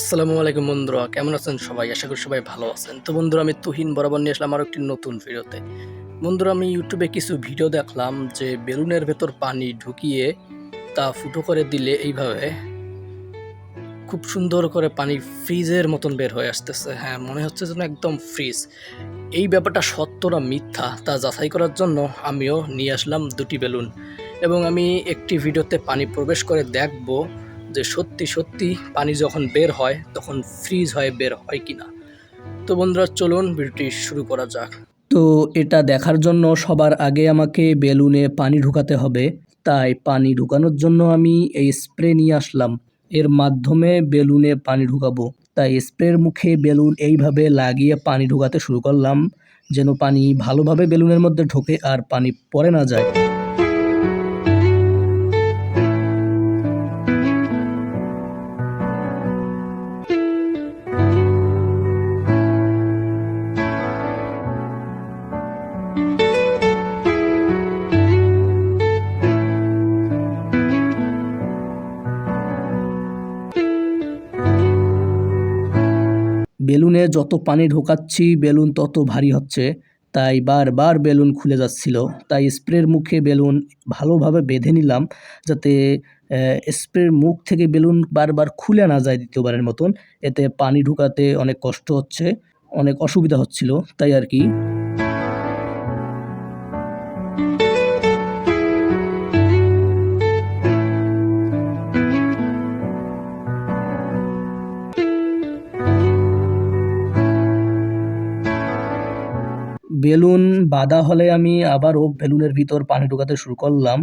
আসসালামু আলাইকুম বন্ধুরা, কেমন আছেন সবাই? আশা করি সবাই ভালো আছেন। তো বন্ধুরা, আমি তুহিন বরাবর নিয়ে আসলাম আরও একটি নতুন ভিডিওতে। বন্ধুরা, আমি ইউটিউবে কিছু ভিডিও দেখলাম যে বেলুনের ভেতর পানি ঢুকিয়ে তা ফুটো করে দিলে এইভাবে খুব সুন্দর করে পানি ফ্রিজের মতন বের হয়ে আসতেছে। হ্যাঁ মনে হচ্ছে যেন একদম ফ্রিজ। এই ব্যাপারটা সত্য না মিথ্যা? তা যাচাই করার জন্য আমিও নিয়ে আসলাম দুটি বেলুন। এবং আমি একটি ভিডিওতে পানি প্রবেশ করে দেখব যে সত্যি সত্যি পানি যখন বের হয়, তখন ফ্রিজ হয়ে বের হয় কিনা। তো বন্ধুরা, চলুন ভিডিওটি শুরু করা যাক। তো এটা দেখার জন্য সবার আগে আমাকে বেলুনে পানি ঢুকাতে হবে। তাই পানি ঢুকানোর জন্য আমি এই স্প্রে নিয়ে আসলাম। এর মাধ্যমে বেলুনে পানি ঢুকাবো। তাই স্প্রের মুখে বেলুন এইভাবে লাগিয়ে পানি ঢুকাতে শুরু করলাম, যেন পানি ভালোভাবে বেলুনের মধ্যে ঢোকে আর পানি পড়ে না যায়। বেলুনে যত পানি ঢোকাচ্ছি, বেলুন তত ভারী হচ্ছে। তাই বারবার বেলুন খুলে যাচ্ছিল। তাই স্প্রের মুখে বেলুন ভালোভাবে বেঁধে নিলাম যাতে স্প্রের মুখ থেকে বেলুন বারবার খুলে না যায় দ্বিতীয়বারের মতন। এতে পানি ঢুকাতে অনেক কষ্ট হচ্ছে, অনেক অসুবিধা হচ্ছিল। তাই আর কি। বেলুন বাঁধা হলে আমি আবারও বেলুনের ভিতর পানি ঢোকাতে শুরু করলাম।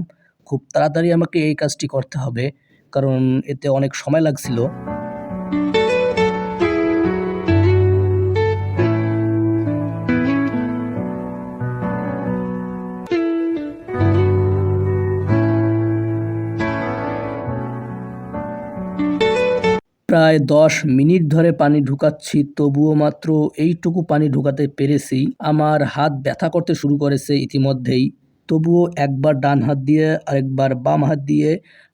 খুব তাড়াতাড়ি আমাকে এই কাজটি করতে হবে, কারণ এতে অনেক সময় লাগছিল। প্রায় দশ মিনিট ধরে পানি ঢুকাচ্ছি, তবুও মাত্র এইটুকু পানি ঢুকাতে পেরেছি। আমার হাত ব্যথা করতে শুরু করেছে ইতিমধ্যেই। তবুও একবার ডান হাত দিয়ে, আরেকবার বাম হাত দিয়ে,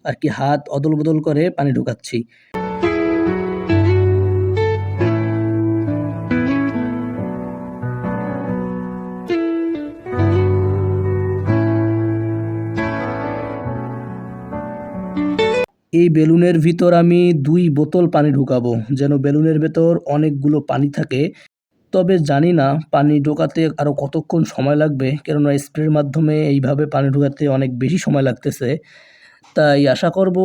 আর কি হাত অদল বদল করে পানি ঢুকাচ্ছি। এই বেলুনের ভিতর আমি দুই বোতল পানি ঢুকাবো, যেন বেলুনের ভেতর অনেকগুলো পানি থাকে। তবে জানি না পানি ঢোকাতে আরও কতক্ষণ সময় লাগবে, কেননা স্প্রের মাধ্যমে এইভাবে পানি ঢোকাতে অনেক বেশি সময় লাগতেছে। তাই আশা করব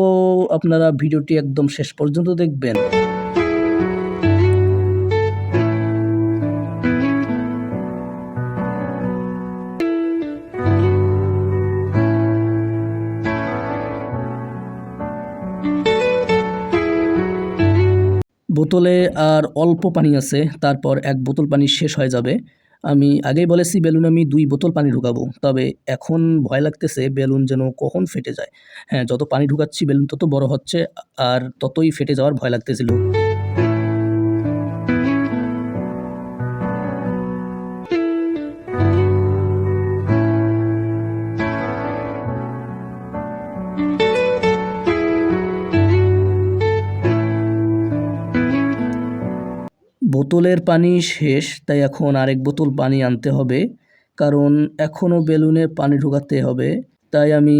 আপনারা ভিডিওটি একদম শেষ পর্যন্ত দেখবেন। বোতলে আর অল্প পানি আছে, তারপর এক বোতল পানি শেষ হয়ে যাবে। আমি আগেই বলেছি, বেলুন আমি দুই বোতল পানি ঢুকাবো, তবে এখন ভয় লাগতেছে বেলুন যেন কখন ফেটে যায়। হ্যাঁ যত পানি ঢুকাচ্ছি, বেলুন তত বড় হচ্ছে, আর ততই ফেটে যাওয়ার ভয় লাগতেছিল। বোতলের পানি শেষ, তাই এখন আরেক বোতল পানি আনতে হবে। কারণ এখনও বেলুনে পানি ঢোকাতে হবে। তাই আমি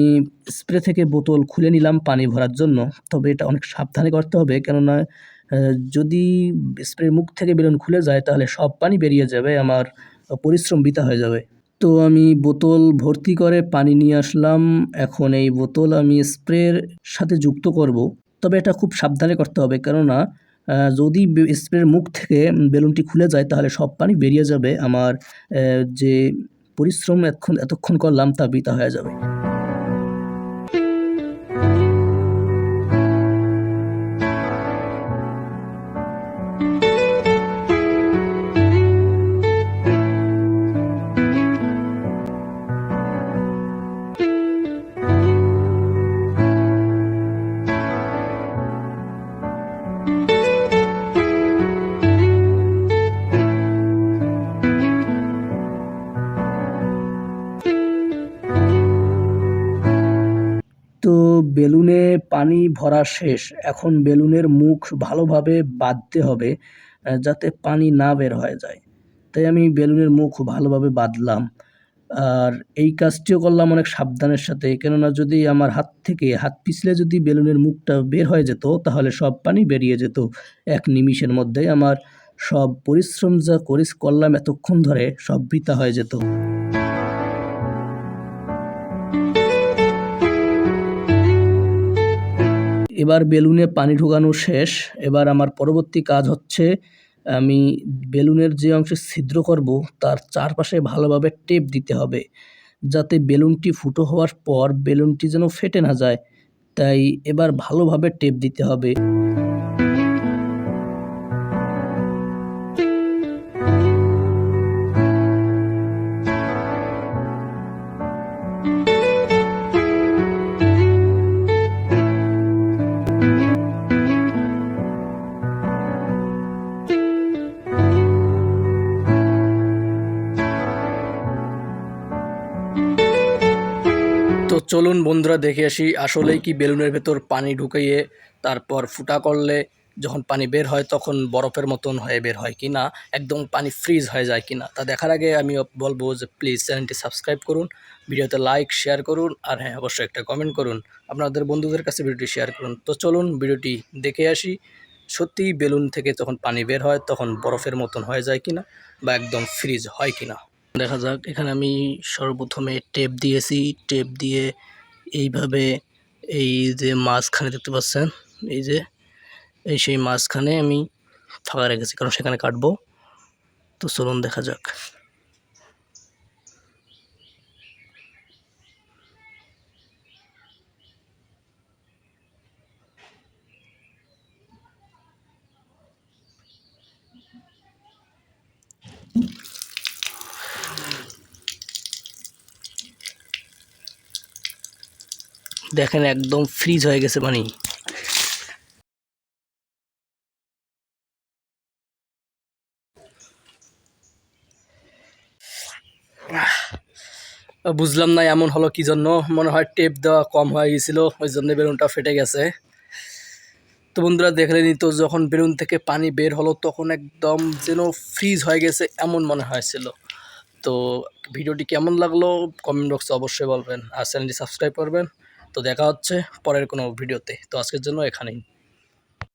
স্প্রে থেকে বোতল খুলে নিলাম পানি ভরার জন্য। তবে এটা অনেক সাবধানে করতে হবে। কেননা যদি স্প্রে মুখ থেকে বেলুন খুলে যায়, তাহলে সব পানি বেরিয়ে যাবে, আমার পরিশ্রম বৃথা হয়ে যাবে। তো আমি বোতল ভর্তি করে পানি নিয়ে আসলাম। এখন এই বোতল আমি স্প্রের সাথে যুক্ত করব। তবে এটা খুব সাবধানে করতে হবে। কেননা যদি স্প্রের মুখ থেকে বেলুনটি খুলে যায়, তাহলে সব পানি বেরিয়ে যাবে। আমার যে পরিশ্রম এতক্ষণ এতক্ষণ করলাম, তা বৃথা হয়ে যাবে। পানি ভরা শেষ। এখন বেলুনের মুখ ভালোভাবে বাঁধতে হবে যাতে পানি না বের হয়ে যায়। তাই আমি বেলুনের মুখ ভালোভাবে বাঁধলাম। আর এই কাজটিও করলাম অনেক সাবধানের সাথে, কেননা যদি আমার হাত থেকে, হাত পিছলে যদি বেলুনের মুখটা বের হয়ে যেত, তাহলে সব পানি বেরিয়ে যেত। এক নিমিষের মধ্যেই আমার সব পরিশ্রম যা করিস, করলাম এতক্ষণ ধরে সব বৃথা হয়ে যেত। এবার বেলুনে পানি ঢোকানো শেষ। এবার আমার পরবর্তী কাজ হচ্ছে, আমি বেলুনের যে অংশে ছিদ্র করব, তার চারপাশে ভালোভাবে টেপ দিতে হবে, যাতে বেলুনটি ফুটো হওয়ার পর বেলুনটি যেন ফেটে না যায়। তাই এবার ভালোভাবে টেপ দিতে হবে। চলুন বন্ধুরা দেখে আসি আসলেই কি বেলুনের ভেতর পানি ঢুকিয়ে তারপর ফুটা করলে যখন পানি বের হয় তখন বরফের মতন হয়ে বের হয় কি না একদম পানি ফ্রিজ হয়ে যায় কি না তা দেখার আগে আমি বলব যে প্লিজ চ্যানেলটি সাবস্ক্রাইব করুন, ভিডিওতে লাইক শেয়ার করুন আর হ্যাঁ অবশ্যই একটা কমেন্ট করুন। আপনাদের বন্ধুদের কাছে ভিডিওটি শেয়ার করুন। তো চলুন ভিডিওটি দেখে আসি, সত্যিই বেলুন থেকে যখন পানি বের হয় তখন বরফের মতন হয়ে যায় কি না বা একদম ফ্রিজ হয় কিনা। দেখা যাক, এখানে আমি সর্বপ্রথমে টেপ দিয়েছি। টেপ দিয়ে এইভাবে এই যে মাঝখানে দেখতে পাচ্ছেন, এই যে, এই সেই মাঝখানে আমি ফাঁকা রেখেছি, কারণ সেখানে কাটবো। তো চলুন দেখা যাক। দেখেন একদম ফ্রিজ হয়ে গেছে পানি বুঝলাম না এমন হলো কি জন্য, মনে হয় টেপ দেওয়া কম হয়ে গেছিল, ওই জন্য বেলুনটা ফেটে গেছে। তো বন্ধুরা দেখলেনি তো, যখন বেলুন থেকে পানি বের হলো, তখন একদম যেন ফ্রিজ হয়ে গেছে এমন মনে হয়েছিল। তো ভিডিওটি কেমন লাগল কমেন্ট বক্সে অবশ্যই বলবেন, আর চ্যানেলটি সাবস্ক্রাইব করবেন। তো দেখা হচ্ছে পরের কোনো ভিডিওতে। তো আজকের জন্য এখানেই।